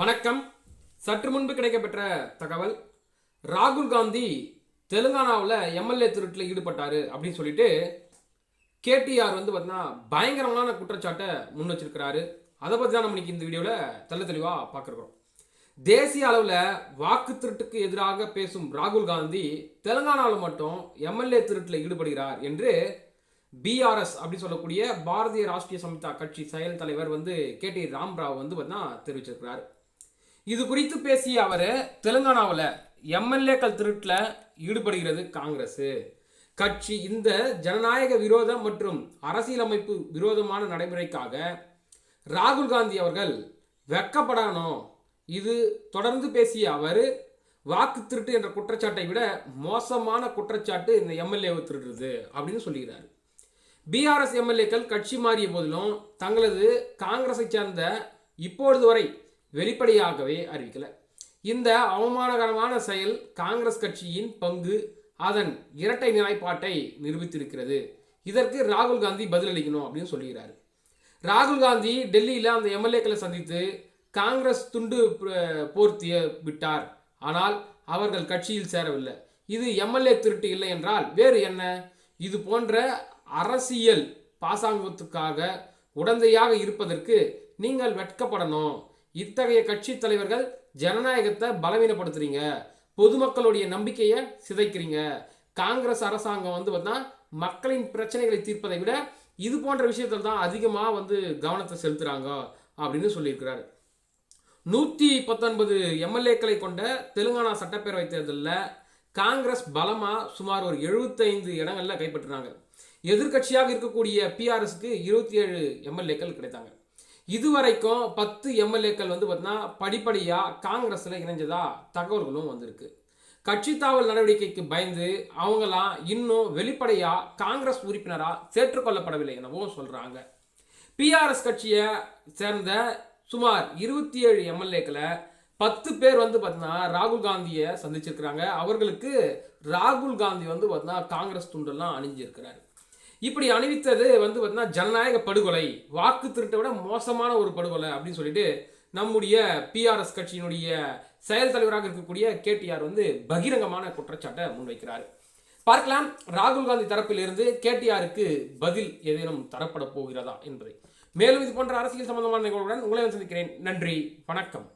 வணக்கம். சற்று முன்பு கிடைக்கப்பெற்ற தகவல் ராகுல் காந்தி தெலுங்கானாவில் எம்எல்ஏ திருட்டில் ஈடுபட்டார் அப்படின்னு சொல்லிட்டு கேடிஆர் வந்து பார்த்தீங்கன்னா பயங்கரமான குற்றச்சாட்டை முன் வச்சிருக்கிறாரு. அதை பற்றி தான் நம்ம இன்னைக்கு இந்த வீடியோவில் தெள்ள தெளிவாக பார்க்குறோம். தேசிய அளவில் வாக்கு திருட்டுக்கு எதிராக பேசும் ராகுல் காந்தி தெலுங்கானாவில் மட்டும் எம்எல்ஏ திருட்டில் ஈடுபடுகிறார் என்று பிஆர்எஸ் அப்படின்னு சொல்லக்கூடிய பாரதிய ராஷ்டிரிய சமிதா கட்சி செயல் தலைவர் வந்து கே டி ராம்ராவ் வந்து பார்த்தீங்கன்னா தெரிவிச்சிருக்கிறார். இது குறித்து பேசிய அவர் தெலுங்கானாவில் எம்எல்ஏக்கள் திருட்டில் ஈடுபடுகிறது காங்கிரஸ் கட்சி இந்த ஜனநாயக விரோதம் மற்றும் அரசியலமைப்பு விரோதமான நடைமுறைக்காக ராகுல் காந்தி அவர்கள் வெக்கப்படணும். இது தொடர்ந்து பேசிய அவர் வாக்கு திருட்டு என்ற குற்றச்சாட்டை விட மோசமான குற்றச்சாட்டு இந்த எம்எல்ஏவை திருடுறது அப்படின்னு சொல்லுகிறார் பிஆர்எஸ் எம்எல்ஏக்கள் கட்சி மாறிய போதிலும் தங்களது காங்கிரஸை சேர்ந்த இப்பொழுது வரை வெளிப்படையாகவே அறிவிக்கல. இந்த அவமானகரமான செயல் காங்கிரஸ் கட்சியின் பங்கு அதன் இரட்டை நிலைப்பாட்டை நிரூபித்திருக்கிறது. இதற்கு ராகுல் காந்தி பதிலளிக்கணும் அப்படின்னு சொல்லுகிறார் ராகுல் காந்தி டெல்லியில் அந்த எம்எல்ஏக்களை சந்தித்து காங்கிரஸ் துண்டு போர்த்திய விட்டார். ஆனால் அவர்கள் கட்சியில் சேரவில்லை. இது எம்எல்ஏ திருட்டு இல்லை என்றால் வேறு என்ன? இது போன்ற அரசியல் பாசாங்கத்துக்காக உடந்தையாக இருப்பதற்கு நீங்கள் வெட்கப்படணும். இத்தகைய கட்சி தலைவர்கள் ஜனநாயகத்தை பலவீனப்படுத்துறீங்க. பொதுமக்களுடைய நம்பிக்கையை சிதைக்கிறீங்க. காங்கிரஸ் அரசாங்கம் வந்து பார்த்தா மக்களின் பிரச்சனைகளை தீர்ப்பதை விட இது போன்ற விஷயத்தில் தான் அதிகமாக வந்து கவனத்தை செலுத்துகிறாங்க அப்படின்னு சொல்லியிருக்கிறாரு. நூற்றி பத்தொன்பது எம்எல்ஏக்களை கொண்ட தெலுங்கானா சட்டப்பேரவை தேர்தலில் காங்கிரஸ் பலமாக சுமார் ஒரு எழுபத்தைந்து இடங்களில் கைப்பற்றினாங்க எதிர்க்கட்சியாக இருக்கக்கூடிய பிஆர்எஸ்க்கு இருபத்தி ஏழு எம்எல்ஏக்கள் கிடைத்தாங்க. இதுவரைக்கும் பத்து எம்எல்ஏக்கள் வந்து பார்த்தீங்கன்னா படிப்படியாக காங்கிரஸில் இணைஞ்சதா தகவல்களும் வந்திருக்கு. கட்சி தாவல் நடவடிக்கைக்கு பயந்து அவங்களாம் இன்னும் வெளிப்படையாக காங்கிரஸ் உறுப்பினராக சேர்த்துக்கொள்ளப்படவில்லை எனவும் சொல்கிறாங்க பிஆர்எஸ் கட்சியை சேர்ந்த சுமார் இருபத்தி ஏழு எம்எல்ஏக்களை பத்து பேர் வந்து பார்த்தீங்கன்னா ராகுல் காந்தியை சந்திச்சிருக்கிறாங்க. அவர்களுக்கு ராகுல் காந்தி வந்து பார்த்தீங்கன்னா காங்கிரஸ் துண்டெல்லாம் அணிஞ்சிருக்கிறாரு. இப்படி அணிவித்தது வந்து பார்த்தீங்கன்னா ஜனநாயக படுகொலை. வாக்கு திருட்டை விட மோசமான ஒரு படுகொலை அப்படின்னு சொல்லிட்டு நம்முடைய பிஆர்எஸ் கட்சியினுடைய செயல் தலைவராக இருக்கக்கூடிய கேடிஆர் வந்து பகிரங்கமான குற்றச்சாட்டை முன்வைக்கிறார். பார்க்கலாம் ராகுல் காந்தி தரப்பிலிருந்து கேடிஆருக்கு பதில் ஏதேனும் தரப்பட போகிறதா என்பதை. மேலும் இது போன்ற அரசியல் சம்பந்தமான நிகழ்வுடன் உங்களை சந்திக்கிறேன். நன்றி வணக்கம்.